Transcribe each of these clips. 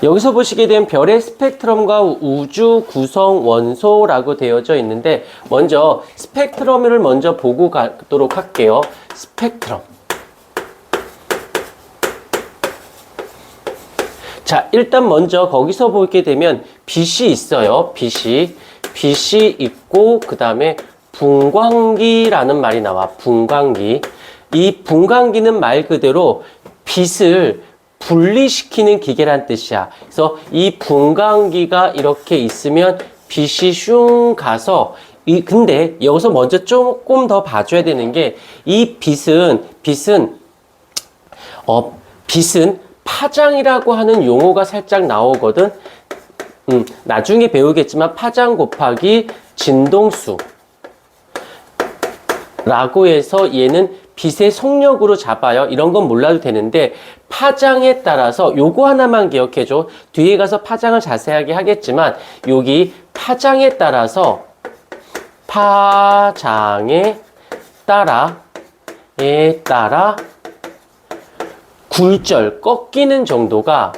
여기서 보시게 된 별의 스펙트럼과 우주 구성 원소라고 되어져 있는데 먼저 스펙트럼을 먼저 보고 가도록 할게요. 스펙트럼. 자, 일단 먼저 거기서 보게 되면 빛이 있어요. 빛이. 빛이 있고 그 다음에 분광기라는 말이 나와. 분광기. 이 분광기는 말 그대로 빛을 분리시키는 기계란 뜻이야. 그래서 이 분광기가 이렇게 있으면 빛이 슝 가서 이 근데 여기서 먼저 조금 더 봐줘야 되는 게 이 빛은 빛은 어 빛은 파장이라고 하는 용어가 살짝 나오거든. 음, 나중에 배우겠지만 파장 곱하기 진동수 라고 해서 얘는 빛의 속력으로 잡아요. 이런 건 몰라도 되는데 파장에 따라서 요거 하나만 기억해 줘. 뒤에 가서 파장을 자세하게 하겠지만 여기 파장에 따라서 파장에 따라 에 따라 굴절 꺾이는 정도가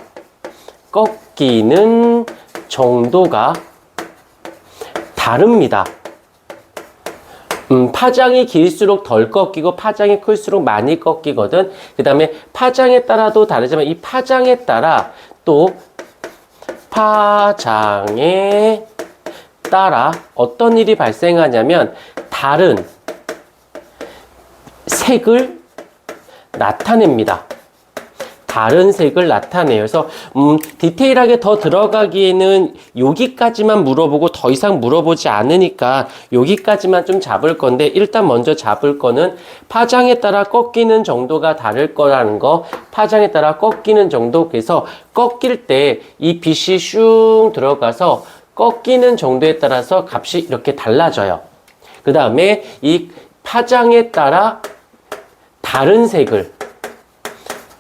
꺾이는 정도가 다릅니다. 음, 파장이 길수록 덜 꺾이고 파장이 클수록 많이 꺾이거든. 그 다음에 파장에 따라도 다르지만 이 파장에 따라 또 파장에 따라 어떤 일이 발생하냐면 다른 색을 나타냅니다. 다른 색을 나타내요. 그래서 음, 디테일하게 더 들어가기에는 여기까지만 물어보고 더 이상 물어보지 않으니까 여기까지만 좀 잡을 건데 일단 먼저 잡을 거는 파장에 따라 꺾이는 정도가 다를 거라는 거 파장에 따라 꺾이는 정도 그래서 꺾일 때 이 빛이 슝 들어가서 꺾이는 정도에 따라서 값이 이렇게 달라져요. 그 다음에 이 파장에 따라 다른 색을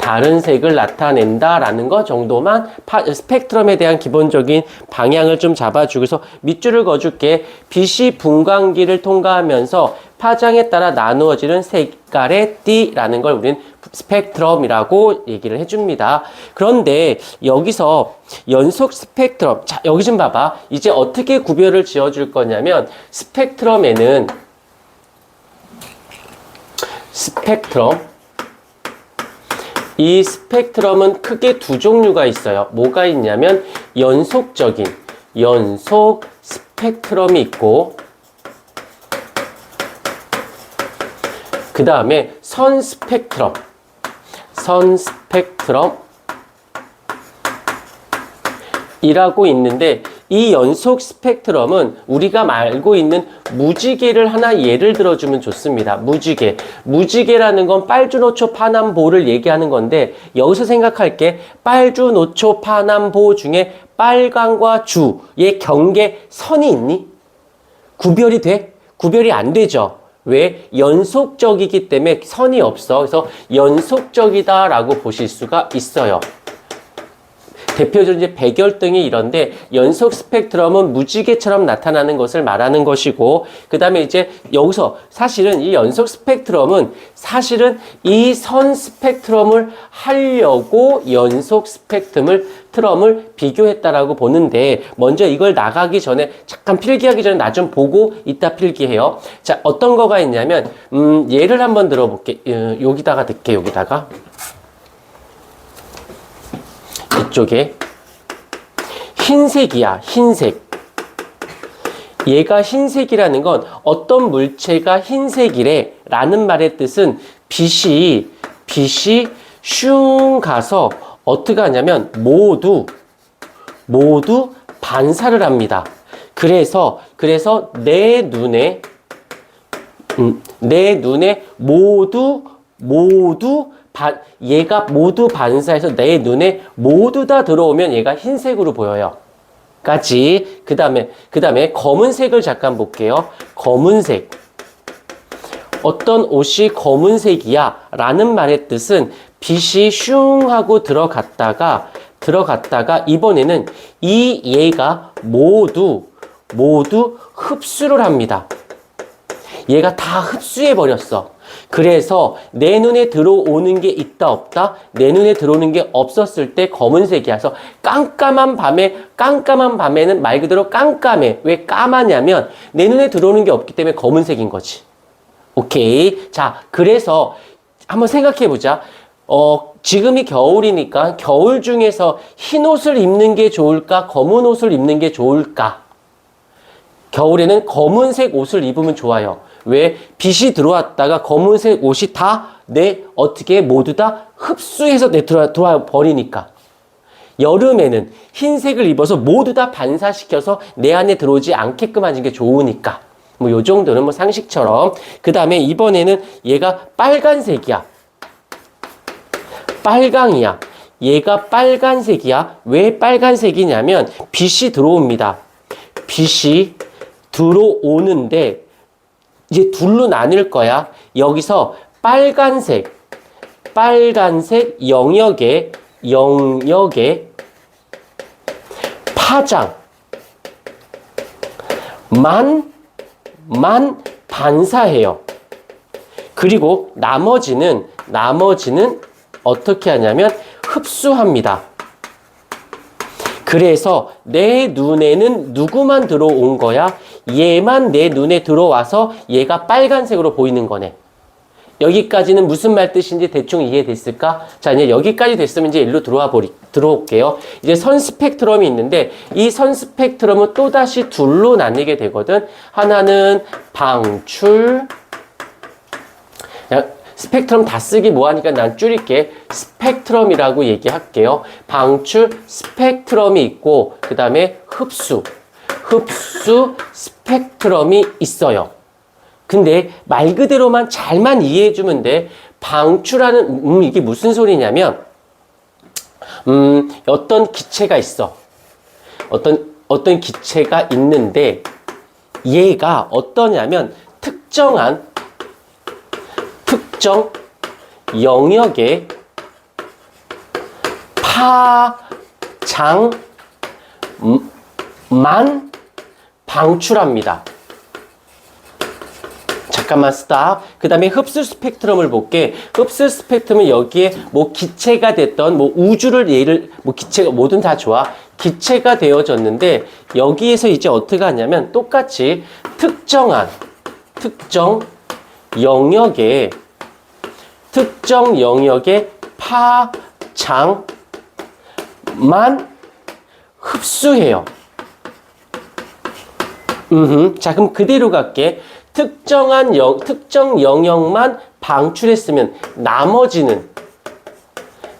다른 색을 나타낸다라는 것 정도만 파, 스펙트럼에 대한 기본적인 방향을 좀 잡아주고 서 밑줄을 그어줄게. 빛이 분광기를 통과하면서 파장에 따라 나누어지는 색깔의 띠라는 걸 우리는 스펙트럼이라고 얘기를 해줍니다. 그런데 여기서 연속 스펙트럼, 자, 여기 좀 봐봐. 이제 어떻게 구별을 지어줄 거냐면 스펙트럼에는 스펙트럼, 이 스펙트럼은 크게 두 종류가 있어요. 뭐가 있냐면 연속적인 연속 스펙트럼이 있고 그 다음에 선 스펙트럼 선 스펙트럼 이라고 있는데 이 연속 스펙트럼은 우리가 알고 있는 무지개를 하나 예를 들어주면 좋습니다. 무지개. 무지개라는 건 빨주노초 파남보를 얘기하는 건데 여기서 생각할 게 빨주노초 파남보 중에 빨강과 주의 경계 선이 있니? 구별이 돼? 구별이 안 되죠. 왜? 연속적이기 때문에 선이 없어. 그래서 연속적이다라고 보실 수가 있어요. 이제 백열등이 이런데 연속 스펙트럼은 무지개처럼 나타나는 것을 말하는 것이고 그 다음에 이제 여기서 사실은 이 연속 스펙트럼은 사실은 이 선 스펙트럼을 하려고 연속 스펙트럼을 트럼을 비교했다라고 보는데 먼저 이걸 나가기 전에 잠깐 필기하기 전에 나 좀 보고 이따 필기해요. 자 어떤 거가 있냐면 음, 예를 한번 들어볼게. 어, 여기다가 넣게 여기다가. 이쪽에 흰색이야, 흰색. 얘가 흰색이라는 건 어떤 물체가 흰색이래 라는 말의 뜻은 빛이, 빛이 슝 가서 어떻게 하냐면 모두, 모두 반사를 합니다. 그래서, 그래서 내 눈에, 음, 내 눈에 모두, 모두 반, 얘가 모두 반사해서 내 눈에 모두 다 들어오면 얘가 흰색으로 보여요. 까지. 그 다음에, 그 다음에 검은색을 잠깐 볼게요. 검은색. 어떤 옷이 검은색이야 라는 말의 뜻은 빛이 슝 하고 들어갔다가 들어갔다가 이번에는 이 얘가 모두 모두 흡수를 합니다. 얘가 다 흡수해 버렸어. 그래서 내 눈에 들어오는 게 있다 없다? 내 눈에 들어오는 게 없었을 때 검은색이야서 깜깜한 밤에 깜깜한 밤에는 말 그대로 깜깜해. 왜 까마냐면 내 눈에 들어오는 게 없기 때문에 검은색인 거지. 오케이? 자 그래서 한번 생각해 보자. 어 지금이 겨울이니까 겨울 중에서 흰 옷을 입는 게 좋을까? 검은 옷을 입는 게 좋을까? 겨울에는 검은색 옷을 입으면 좋아요. 왜? 빛이 들어왔다가 검은색 옷이 다 내 어떻게 모두 다 흡수해서 내 들어와, 들어와 버리니까. 여름에는 흰색을 입어서 모두 다 반사시켜서 내 안에 들어오지 않게끔 하는 게 좋으니까. 뭐 요 정도는 뭐 상식처럼. 그 다음에 이번에는 얘가 빨간색이야. 빨강이야. 얘가 빨간색이야. 왜 빨간색이냐면 빛이 들어옵니다. 빛이 들어오는데 이제 둘로 나뉠 거야. 여기서 빨간색, 빨간색 영역에 영역에 파장 만, 만 반사해요. 그리고 나머지는, 나머지는 어떻게 하냐면 흡수합니다. 그래서 내 눈에는 누구만 들어온 거야? 얘만 내 눈에 들어와서 얘가 빨간색으로 보이는 거네. 여기까지는 무슨 말 뜻인지 대충 이해됐을까? 자, 이제 여기까지 됐으면 이제 일로 들어와 버리, 들어올게요. 이제 선 스펙트럼이 있는데 이 선 스펙트럼은 또다시 둘로 나뉘게 되거든. 하나는 방출, 스펙트럼 다 쓰기 뭐하니까 난 줄일게. 스펙트럼이라고 얘기할게요. 방출 스펙트럼이 있고 그 다음에 흡수, 흡수 스펙트럼이 있어요. 근데 말 그대로만 잘만 이해해주면 돼. 방출하는 음 이게 무슨 소리냐면 음 어떤 기체가 있어. 어떤 어떤 기체가 있는데 얘가 어떠냐면 특정한 특정 영역에 파장만 방출합니다. 잠깐만 스탑. 그 다음에 흡수 스펙트럼을 볼게. 흡수 스펙트럼은 여기에 뭐 기체가 됐던 뭐 우주를 예를 뭐 기체가 뭐든 다 좋아. 기체가 되어졌는데 여기에서 이제 어떻게 하냐면 똑같이 특정한 특정 영역에 특정 영역의 파장만 흡수해요. 음, 자 그럼 그대로 갈게. 특정한 영, 특정 영역만 방출했으면 나머지는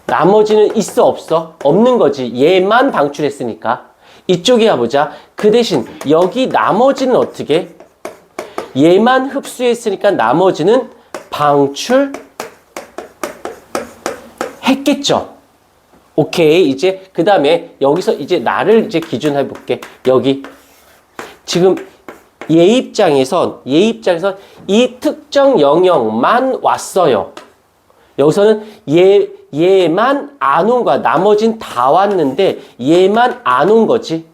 나머지는 있어 없어 없는 거지. 얘만 방출했으니까 이쪽에 와보자. 그 대신 여기 나머지는 어떻게? 얘만 흡수했으니까 나머지는 방출 했겠죠. 오케이. 이제 그 다음에 여기서 이제 나를 이제 기준 해 볼게. 여기. 지금 얘 입장에선, 얘 입장에선 이 특정 영역만 왔어요. 여기서는 얘, 얘만 안 온 거야. 나머진 다 왔는데 얘만 안 온 거지.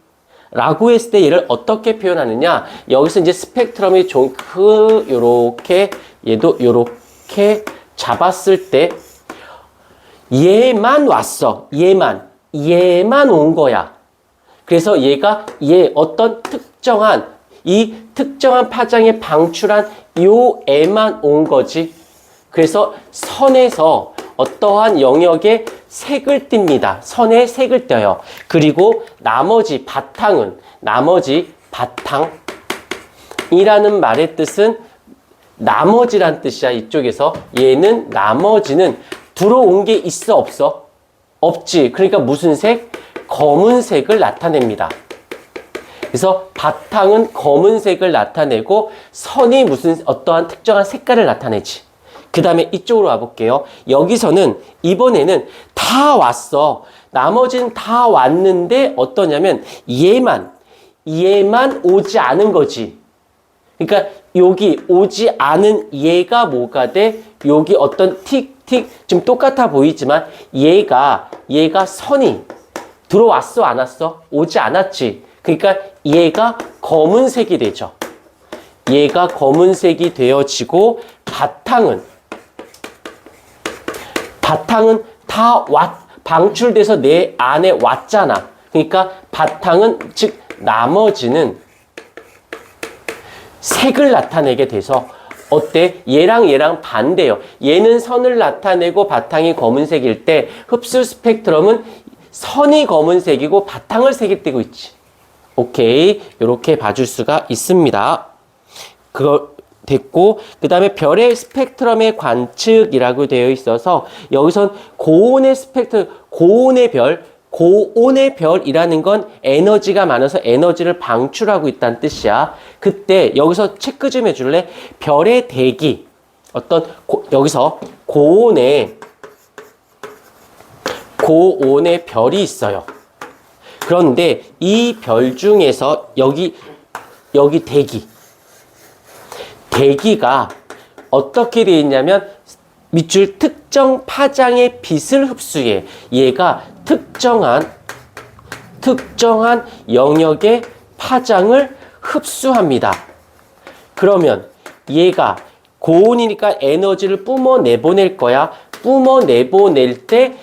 라고 했을 때 얘를 어떻게 표현하느냐? 여기서 이제 스펙트럼이 좀 크, 요렇게, 얘도 요렇게 잡았을 때 얘만 왔어. 얘만. 얘만 온 거야. 그래서 얘가 얘 어떤 특 정한 이 특정한 파장에 방출한 요 애만 온 거지. 그래서 선에서 어떠한 영역에 색을 띱니다. 선에 색을 떼요. 그리고 나머지 바탕은 나머지 바탕이라는 말의 뜻은 나머지란 뜻이야. 이쪽에서 얘는 나머지는 들어온 게 있어 없어? 없지. 그러니까 무슨 색? 검은색을 나타냅니다. 그래서 바탕은 검은색을 나타내고 선이 무슨 어떠한 특정한 색깔을 나타내지. 그 다음에 이쪽으로 와볼게요. 여기서는 이번에는 다 왔어. 나머지는 다 왔는데 어떠냐면 얘만, 얘만 오지 않은 거지. 그러니까 여기 오지 않은 얘가 뭐가 돼? 여기 어떤 틱틱 좀 똑같아 보이지만 얘가 얘가 선이 들어왔어 안 왔어? 오지 않았지. 그러니까 얘가 검은색이 되죠. 얘가 검은색이 되어지고 바탕은 바탕은 다 왔, 방출돼서 내 안에 왔잖아. 그러니까 바탕은 즉 나머지는 색을 나타내게 돼서 어때? 얘랑 얘랑 반대요. 얘는 선을 나타내고 바탕이 검은색일 때 흡수 스펙트럼은 선이 검은색이고 바탕을 색이 띠고 있지. 오케이. 이렇게 봐줄 수가 있습니다. 그거 됐고 그 다음에 별의 스펙트럼의 관측이라고 되어 있어서 여기선 고온의 스펙트 고온의 별 고온의 별이라는 건 에너지가 많아서 에너지를 방출하고 있다는 뜻이야. 그때 여기서 체크 좀 해줄래? 별의 대기 어떤 고- 여기서 고온의 고온의 별이 있어요. 그런데 이 별 중에서 여기 여기 대기 대기가 어떻게 되어 있냐면 밑줄 특정 파장의 빛을 흡수해 얘가 특정한 특정한 영역의 파장을 흡수합니다. 그러면 얘가 고온이니까 에너지를 뿜어 내보낼 거야. 뿜어 내보낼 때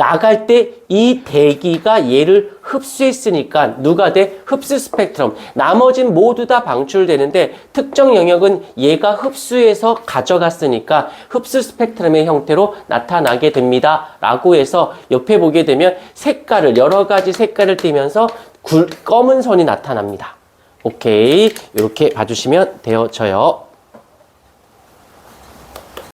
나갈 때 이 대기가 얘를 흡수했으니까 누가 돼? 흡수 스펙트럼. 나머진 모두 다 방출되는데 특정 영역은 얘가 흡수해서 가져갔으니까 흡수 스펙트럼의 형태로 나타나게 됩니다. 라고 해서 옆에 보게 되면 색깔을 여러 가지 색깔을 띠면서 굴, 검은 선이 나타납니다. 오케이. 이렇게 봐주시면 되어져요.